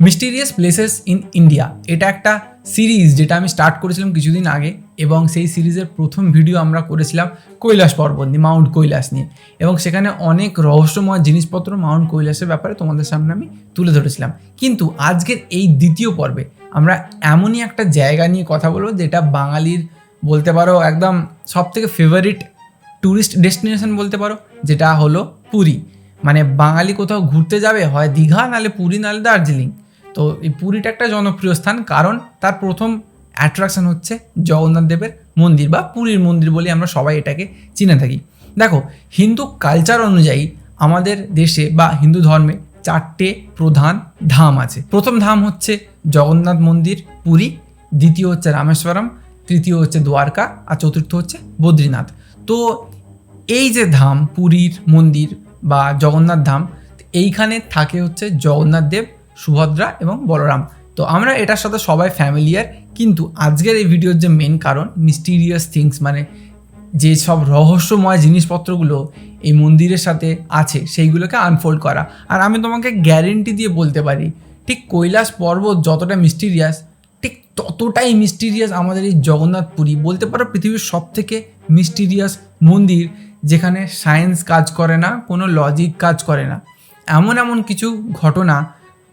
Mysterious places in India এটা একটা series যেটা আমি স্টার্ট করেছিলাম কিছুদিন আগে এবং সেই সিরিজের প্রথম ভিডিও আমরা করেছিলাম কৈলাস পর্বত নিয়ে মাউন্ট কৈলাস নিয়ে। এবং সেখানে অনেক রহস্যময় জিনিসপত্র মাউন্ট কৈলাসের ব্যাপারে তোমাদের সামনে আমি তুলে ধরেছিলাম। কিন্তু আজকের এই দ্বিতীয় পর্বে আমরা এমনই একটা জায়গা নিয়ে কথা বলব যেটা বাঙালির বলতে পারো একদম সব থেকে ফেভারিট ট্যুরিস্ট ডেস্টিনেশন বলতে পারো, যেটা হলো পুরী। মানে বাঙালি কোথাও ঘুরতে যাবে, হয় দীঘা নালে পুরী নালে দার্জিলিং। তো এই পুরীটা একটা জনপ্রিয় স্থান, কারণ তার প্রথম অ্যাট্রাকশন হচ্ছে জগন্নাথ দেবের মন্দির বা পুরীর মন্দির বলে আমরা সবাই এটাকে চিনে থাকি। দেখো, হিন্দু কালচার অনুযায়ী আমাদের দেশে বা হিন্দু ধর্মে চারটে প্রধান ধাম আছে। প্রথম ধাম হচ্ছে জগন্নাথ মন্দির, পুরী, দ্বিতীয় হচ্ছে রামেশ্বরম, তৃতীয় হচ্ছে দ্বারকা, আর চতুর্থ হচ্ছে বদ্রীনাথ। তো এই যে ধাম, পুরীর মন্দির বা জগন্নাথ ধাম, এইখানে থাকে হচ্ছে জগন্নাথ দেব সুভদ্রা এবং বলরাম। তো আমরা এটার সাথে সবাই ফ্যামিলিয়ার কিন্তু আজকের এই ভিডিওর যে মেন কারণ মিস্টিরিয়াস থিংস মানে যে সব রহস্যময় জিনিসপত্রগুলো এই মন্দিরের সাথে আছে, সেইগুলোকে আনফোল্ড করা। আর আমি তোমাকে গ্যারেন্টি দিয়ে বলতে পারি, ঠিক কৈলাস পর্বত যতটা মিস্টিরিয়াস ঠিক ততটাই মিস্টিরিয়াস আমাদের এই জগন্নাথ পুরী বলতে পারো পৃথিবীর সব থেকে মিস্টিরিয়াস মন্দির, যেখানে সায়েন্স কাজ করে না, কোনো লজিক কাজ করে না। এমন এমন কিছু ঘটনা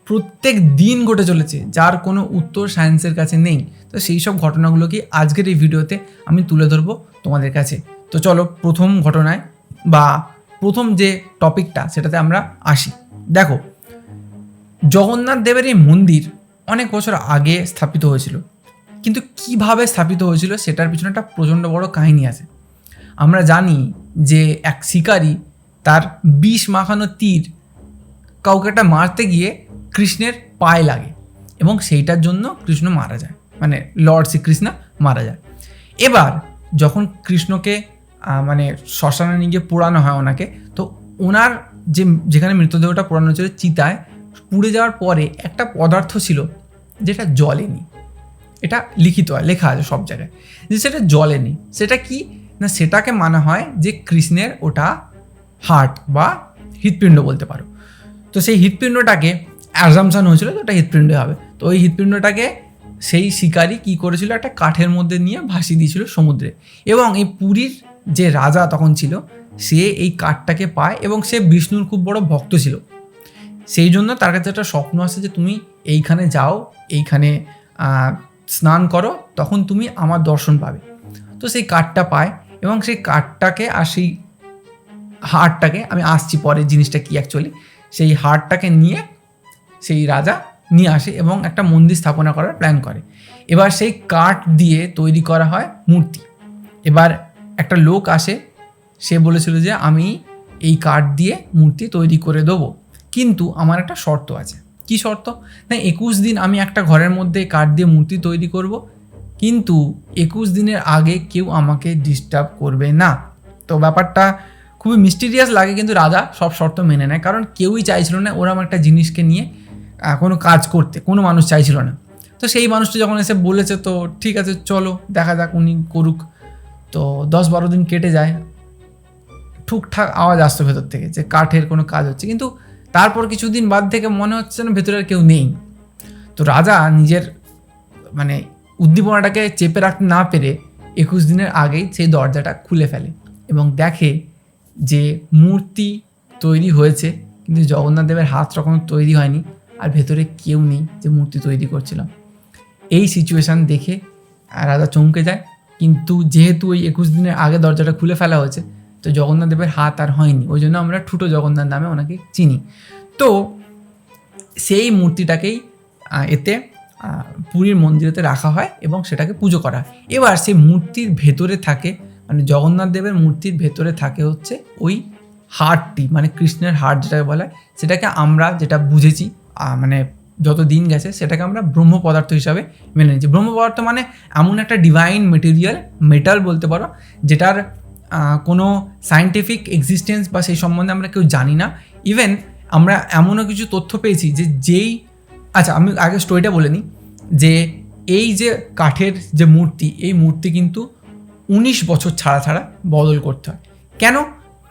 প্রত্যেক দিন ঘটে চলেছে, যার কোনো উত্তর সায়েন্সের কাছে নেই। তো সেই সব ঘটনাগুলোকে আজকের এই ভিডিওতে আমি তুলে ধরবো তোমাদের কাছে। তো চলো প্রথম ঘটনায় বা প্রথম যে টপিকটা সেটাতে আমরা আসি। দেখো, জগন্নাথ দেবের এই মন্দির অনেক বছর আগে স্থাপিত হয়েছিল। কিন্তু কীভাবে স্থাপিত হয়েছিল সেটার পিছনে একটা প্রচণ্ড বড় কাহিনী আছে। আমরা জানি যে এক শিকারী তার বিষ মাখানো তীর কাউকে একটা মারতে গিয়ে কৃষ্ণের পায়ে লাগে এবং সেইটার জন্য কৃষ্ণ মারা যায়। মানে লর্ড শ্রীকৃষ্ণ মারা যায়। এবার যখন কৃষ্ণকে মানে শ্মশানে নিয়ে গিয়ে পোড়ানো হয় ওনাকে, তো ওনার যে, যেখানে মৃতদেহটা পোড়ানো ছিল চিতায় পুড়ে যাওয়ার পরে একটা পদার্থ ছিল যেটা জলেনি। এটা লিখিত হয় লেখা আছে সব জায়গায়। যে সেটা জলেনি। সেটা কি? না, সেটাকে মানা হয় যে কৃষ্ণের ওটা হার্ট বা হৃৎপিণ্ড বলতে পারো। তো সেই হৃৎপিণ্ডটাকে অ্যাজামশন হয়েছিল যে ওটা হৃৎপিণ্ড হবে। তো ওই হৃৎপিণ্ডটাকে সেই শিকারি কি করেছিল? একটা কাঠের মধ্যে নিয়ে ভাসিয়ে দিয়েছিল সমুদ্রে। এবং এই পুরীর যে রাজা তখন ছিল, সে এই কাঠটাকে পায় এবং সে বিষ্ণুর খুব বড় ভক্ত ছিল। সেই জন্য তার কাছে একটা স্বপ্ন আসে যে তুমি এইখানে যাও, এইখানে স্নান করো, তখন তুমি আমার দর্শন পাবে। তো সেই কাঠটা পায় এবং সেই কাঠটাকে আর সেই হাড়টাকে, আমি আসছি পরে জিনিসটা কি অ্যাকচুয়ালি সেই হাড়টাকে নিয়ে সেই রাজা নিয়ে আসে এবং একটা মন্দির স্থাপনা করার প্ল্যান করে। এবার সেই কাঠ দিয়ে তৈরি করা হয় মূর্তি। এবার একটা লোক আসে, সে বলেছিল যে, আমি এই কাঠ দিয়ে মূর্তি তৈরি করে দেবো। কিন্তু আমার একটা শর্ত আছে। কি শর্ত? না, একুশ দিন আমি একটা ঘরের মধ্যে কাঠ দিয়ে মূর্তি তৈরি করব, কিন্তু একুশ দিনের আগে কেউ আমাকে ডিস্টার্ব করবে না। তো ব্যাপারটা খুবই মিস্টিরিয়াস লাগে, কিন্তু রাজা সব শর্ত মেনে নেয়। কারণ কেউই চাইছিল না ওরকম একটা জিনিসকে নিয়ে কোনো কাজ করতে, কোনো মানুষ চাইছিল না। তো সেই মানুষটা যখন এসে বলেছে, তো ঠিক আছে, চলো, দেখা যাক উনি করুক। তো দশ বারো দিন কেটে যায়। ঠুকঠাক আওয়াজ আসতো ভেতর থেকে যে কাঠের কোনো কাজ হচ্ছে। কিন্তু তারপর কিছুদিন বাদ থেকে মনে হচ্ছে না ভেতরে কেউ নেই। তো রাজা নিজের মানে উদ্দীপনাটাকে চেপে রাখতে না পেরে একুশ দিনের আগেই সেই দরজাটা খুলে ফেলে এবং দেখে যে মূর্তি তৈরি হয়েছে। কিন্তু জগন্নাথ দেবের হাত তখন তৈরি হয়নি। আর ভেতরে কেউ নেই যে মূর্তি তৈরি করছিলাম। এই সিচুয়েশান দেখে রাজা চমকে যায়, কিন্তু যেহেতু ওই একুশ দিনের আগে দরজাটা খুলে ফেলা হয়েছে, তো জগন্নাথ দেবের হাত আর হয়নি। ওই জন্য আমরা ঠুটো জগন্নাথ নামে ওনাকে চিনি। তো সেই মূর্তিটাকেই এতে পুরীর মন্দিরেতে রাখা হয় এবং সেটাকে পুজো করা হয়। এবার সেই মূর্তির ভেতরে থাকে মানে জগন্নাথ দেবের মূর্তির ভেতরে থাকে হচ্ছে ওই হার্টটি মানে কৃষ্ণের হার্ট যেটাকে বলা হয় সেটাকে আমরা যেটা বুঝেছি মানে যত দিন গেছে সেটাকে আমরা ব্রহ্ম পদার্থ হিসাবে মেনে নিচ্ছি। ব্রহ্ম পদার্থ মানে এমন একটা ডিভাইন মেটেরিয়াল মেটাল বলতে পারো, যেটার কোনো সায়েন্টিফিক এক্সিস্টেন্স বা সেই সম্বন্ধে আমরা কেউ জানি না। ইভেন আমরা এমনও কিছু তথ্য পেয়েছি যে যেই আচ্ছা আমি আগে স্টোরিটা বলে নিই, যে এই যে কাঠের যে মূর্তি, এই মূর্তি কিন্তু উনিশ বছর ছাড়া ছাড়া বদল করতে হয়। কেন?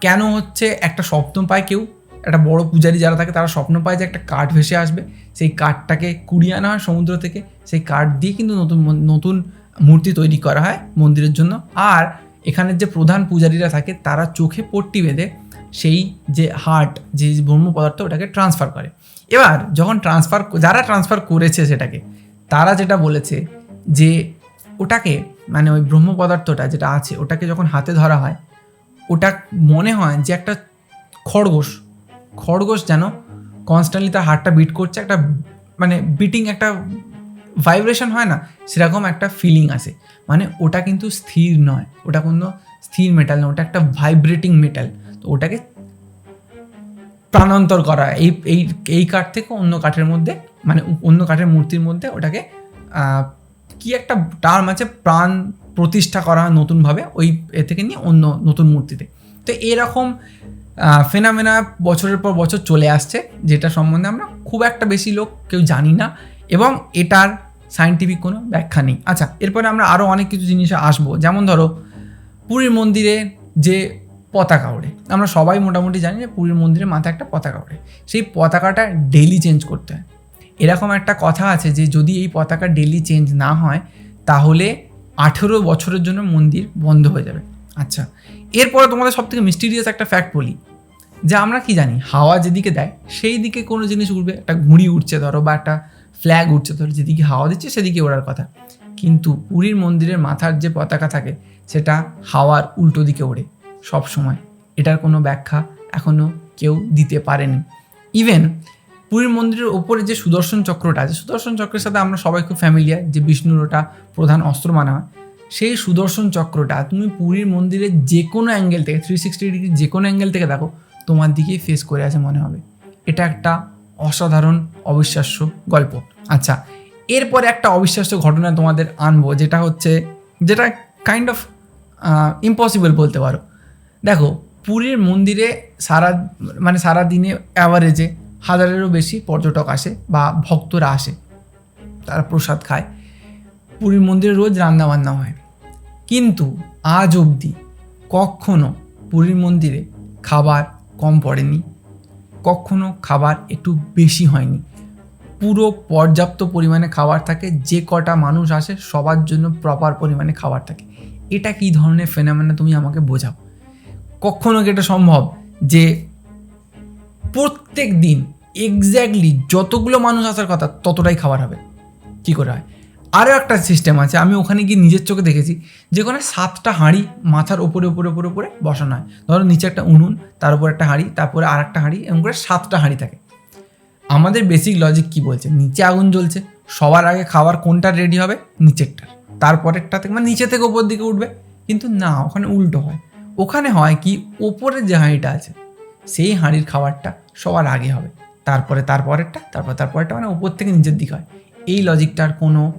কেন হচ্ছে একটা সপ্তম পায় কেউ? একটা বড় পূজারি যারা থাকে, তারা স্বপ্ন পায় যে একটা কাঠ ভেসে আসবে। সেই কাঠটাকে কুড়িয়ে আনা হয় সমুদ্র থেকে। সেই কাঠ দিয়ে কিন্তু নতুন নতুন মূর্তি তৈরি করা হয় মন্দিরের জন্য। আর এখানের যে প্রধান পূজারীরা থাকে, তারা চোখে পট্টি বেঁধে সেই যে হার্ট যে ব্রহ্ম পদার্থ, ওটাকে ট্রান্সফার করে। এবার যখন ট্রান্সফার যারা ট্রান্সফার করেছে সেটাকে, তারা যেটা বলেছে যে ওটাকে মানে ওই ব্রহ্ম পদার্থটা যেটা আছে, ওটাকে যখন হাতে ধরা হয়, ওটা মনে হয় যে একটা খরগোশ। খরগোশ যেন কনস্ট্যান্টলি তার হার্টটা বিট করছে, একটা মানে বিটিং একটা ভাইব্রেশন হয় না, সেরকম একটা ফিলিং আসে। মানে ওটা কিন্তু স্থির নয়, ওটা কোনো স্থির মেটাল নয়, ওটা একটা ভাইব্রেটিং মেটাল তো ওটাকে প্রাণান্তর করা, এই এই এই কাঠ থেকে অন্য কাঠের মধ্যে মানে অন্য কাঠের মূর্তির মধ্যে ওটাকে কি একটা টার্ম আছে, প্রাণ প্রতিষ্ঠা করা নতুনভাবে, ওই এ থেকে নিয়ে অন্য নতুন মূর্তিতে। তো এরকম ফেনামেনা বছরের পর বছর চলে আসছে, যেটা সম্বন্ধে আমরা খুব একটা বেশি লোক কেউ জানি না, এবং এটার সায়েন্টিফিক কোনো ব্যাখ্যা নেই। আচ্ছা এরপরে আমরা আরও অনেক কিছু জিনিসে আসব। যেমন ধরো, পুরীর মন্দিরে যে পতাকা ওড়ে। আমরা সবাই মোটামুটি জানি যে পুরীর মন্দিরে মাথায় একটা পতাকা ওড়ে। সেই পতাকাটা ডেলি চেঞ্জ করতে হয়। এরকম একটা কথা আছে যে যদি এই পতাকা ডেলি চেঞ্জ না হয়, তাহলে আঠেরো বছরের জন্য মন্দির বন্ধ হয়ে যাবে। আচ্ছা এরপরে তোমাদের সব থেকে মিস্টিরিয়াস একটা ফ্যাক্ট বলি, যে আমরা কি জানি, হাওয়া যেদিকে দেয়, সেই দিকে কোনো জিনিস উঠবে একটা ঘুড়ি উঠছে ধরো বা একটা ফ্ল্যাগ উঠছে ধরো, যেদিকে হাওয়া দিচ্ছে সেদিকে ওড়ার কথা। কিন্তু পুরীর মন্দিরের মাথার যে পতাকা থাকে, সেটা হাওয়ার উল্টো দিকে ওড়ে সব সময়। এটার কোনো ব্যাখ্যা এখনও কেউ দিতে পারেনি। ইভেন পুরীর মন্দিরের ওপরে যে সুদর্শন চক্রটা আছে সুদর্শন চক্রের সাথে আমরা সবাই খুব ফ্যামিলিয়ার যে বিষ্ণুর ওটা প্রধান অস্ত্র মানা হয় সেই সুদর্শন চক্রটা, তুমি পুরীর মন্দিরের যে কোনো অ্যাঙ্গেল থেকে থ্রি সিক্সটি ডিগ্রি যে কোনো অ্যাঙ্গেল থেকে দেখো, তোমার দিকেই ফেস করে আছে মনে হবে। এটা একটা অসাধারণ অবিশ্বাস্য গল্প। আচ্ছা এরপরে একটা অবিশ্বাস্য ঘটনা তোমাদের আনব, যেটা হচ্ছে, যেটা কাইন্ড অফ ইম্পসিবল বলতে পারো। দেখো, পুরীর মন্দিরে সারা মানে সারা দিনে অ্যাভারেজে হাজারেরও বেশি পর্যটক আসে বা ভক্তরা আসে। তারা প্রসাদ খায়। পুরীর মন্দিরে রোজ রান্নাবান্না হয়। কিন্তু আজ অবধি কখনো পুরীর মন্দিরে খাবার কম পড়েনি। কখনো খাবার একটু বেশি হয়নি। পুরো পর্যাপ্ত পরিমাণে খাবার থাকে, যে কটা মানুষ আসে সবার জন্য প্রপার পরিমাণে খাবার থাকে। এটা কী ধরনের ফেনামেনা তুমি আমাকে বোঝাও? কখনো কি এটা সম্ভব যে প্রত্যেক দিন এক্স্যাক্টলি যতগুলো মানুষ আসার কথা ততটাই খাবার হবে? কী করে হয়? আরও একটা সিস্টেম আছে, আমি ওখানে গিয়ে নিজের চোখে দেখেছি যেখানে সাতটা হাঁড়ি মাথার ওপরে ওপরে ওপরে ওপরে বসানো হয়। ধরো নিচে একটা উনুন, তার উপর একটা হাঁড়ি, তারপরে আর একটা হাঁড়ি, এরকম করে সাতটা হাঁড়ি থাকে। আমাদের বেসিক লজিক কি বলছে? নিচে আগুন জ্বলছে, সবার আগে খাবার কোনটা রেডি হবে? নিচেরটার তারপরেরটা থেকে মানে নিচে থেকে ওপর দিকে উঠবে। কিন্তু না, ওখানে উল্টো হয়। ওখানে হয় কি ওপরের যে হাঁড়িটা আছে, সেই হাঁড়ির খাবারটা সবার আগে হবে। তারপরে, তারপরেরটা, তারপর, তারপরেরটা মানে ওপর থেকে নিচের দিকে হয়। এই লজিকটার কোনো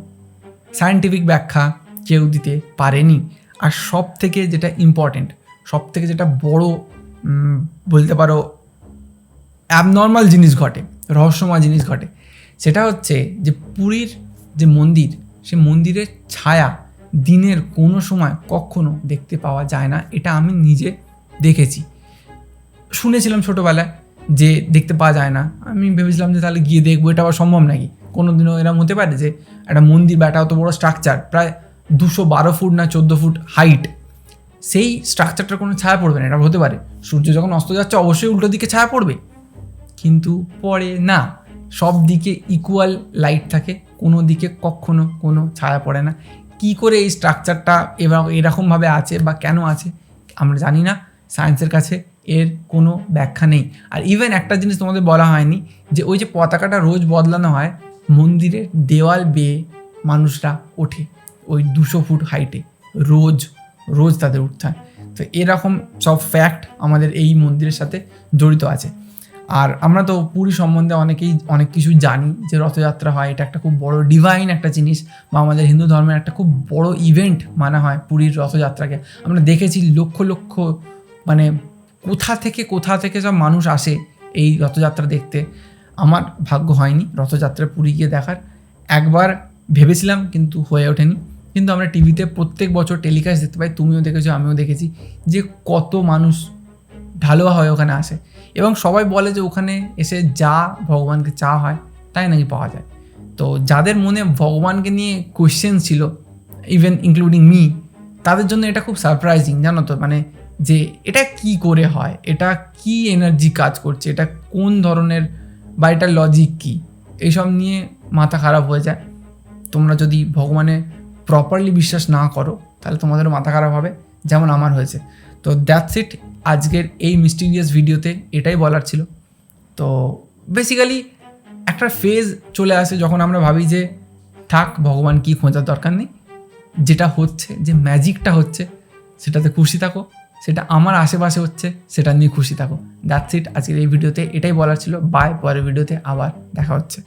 সায়েন্টিফিক ব্যাখ্যা কেউ দিতে পারেনি। আর সব থেকে যেটা ইম্পর্টেন্ট সব থেকে যেটা বড় বলতে পারো অ্যাবনর্মাল জিনিস ঘটে, রহস্যময় জিনিস ঘটে, সেটা হচ্ছে যে পুরীর যে মন্দির, সে মন্দিরের ছায়া দিনের কোনো সময় কখনো দেখতে পাওয়া যায় না, এটা আমি নিজে দেখেছি। শুনেছিলাম ছোটোবেলায় যে দেখতে পাওয়া যায় না, আমি ভেবেছিলাম যে তাহলে গিয়ে দেখব, এটা আবার সম্ভব নাকি? কোনো দিনও এরকম হতে পারে যে একটা মন্দির বা একটা অত বড় স্ট্রাকচার প্রায় দুশো বারো ফুট না চোদ্দ ফুট হাইট সেই স্ট্রাকচারটার কোনো ছায়া পড়বে না, এটা হতে পারে। সূর্য যখন অস্ত যাচ্ছে, অবশ্যই উল্টো দিকে ছায়া পড়বে। কিন্তু পড়ে না, সব দিকে ইকুয়াল লাইট থাকে, কোনো দিকে কখনো কোনো ছায়া পড়ে না। কি করে এই স্ট্রাকচারটা এবার এরকমভাবে আছে বা কেন আছে, আমরা জানি না। সায়েন্সের কাছে এর কোনো ব্যাখ্যা নেই। আর ইভেন একটা জিনিস তোমাদের বলা হয়নি, যে ওই যে পতাকাটা রোজ বদলানো হয় মন্দিরের দেওয়াল বেয়ে মানুষরা ওঠে ওই দুশো ফুট হাইটে রোজ রোজ তাদের উঠতে হয়। তো এরকম সব ফ্যাক্ট আমাদের এই মন্দিরের সাথে জড়িত আছে। আর আমরা তো পুরী সম্বন্ধে অনেকেই, অনেক কিছু জানি যে রথযাত্রা হয়, এটা একটা খুব বড় ডিভাইন একটা জিনিস বা আমাদের হিন্দু ধর্মের একটা খুব বড় ইভেন্ট মানা হয় পুরীর রথযাত্রাকে। আমরা দেখেছি লক্ষ লক্ষ মানে কোথা থেকে কোথা থেকে সব মানুষ আসে এই রথযাত্রা দেখতে। আমার ভাগ্য হয়নি, রথযাত্রা পুরী গিয়ে দেখার। একবার ভেবেছিলাম, কিন্তু হয়ে ওঠেনি। কিন্তু আমরা টিভিতে প্রত্যেক বছর টেলিকাস্ট দেখতে পাই, তুমিও দেখেছ, আমিও দেখেছি যে কত মানুষ ঢালুয়া হয় ওখানে আসে। এবং সবাই বলে যে ওখানে এসে যা ভগবানকে চা হয়, তাই নাকি পাওয়া যায়। তো যাদের মনে ভগবানকে নিয়ে কোয়েশ্চেন ছিল ইভেন ইনক্লুডিং মি তাদের জন্য এটা খুব সারপ্রাইজিং জানো তো? মানে যে এটা কি করে হয়? এটা কি এনার্জি কাজ করছে? এটা কোন ধরনের বা এটার লজিক কী? এইসব নিয়ে মাথা খারাপ হয়ে যায়। তোমরা যদি ভগবানে প্রপারলি বিশ্বাস না করো, তাহলে তোমাদেরও মাথা খারাপ হবে, যেমন আমার হয়েছে। তো দ্যাটস ইট আজকের এই মিস্টিরিয়াস ভিডিওতে এটাই বলার ছিল। তো বেসিক্যালি একটা ফেজ চলে আসে যখন আমরা ভাবি যে, থাক, ভগবান কি খোঁজার দরকার নেই। যেটা হচ্ছে, যে ম্যাজিকটা হচ্ছে, সেটাতে খুশি থাকো। সেটা আমার আশেপাশে হচ্ছে, সেটা নিয়ে খুশি থাকো। দ্যাটস ইট আজকের এই ভিডিওতে এটাই বলার ছিল। বাই পরের ভিডিওতে আবার দেখা হচ্ছে।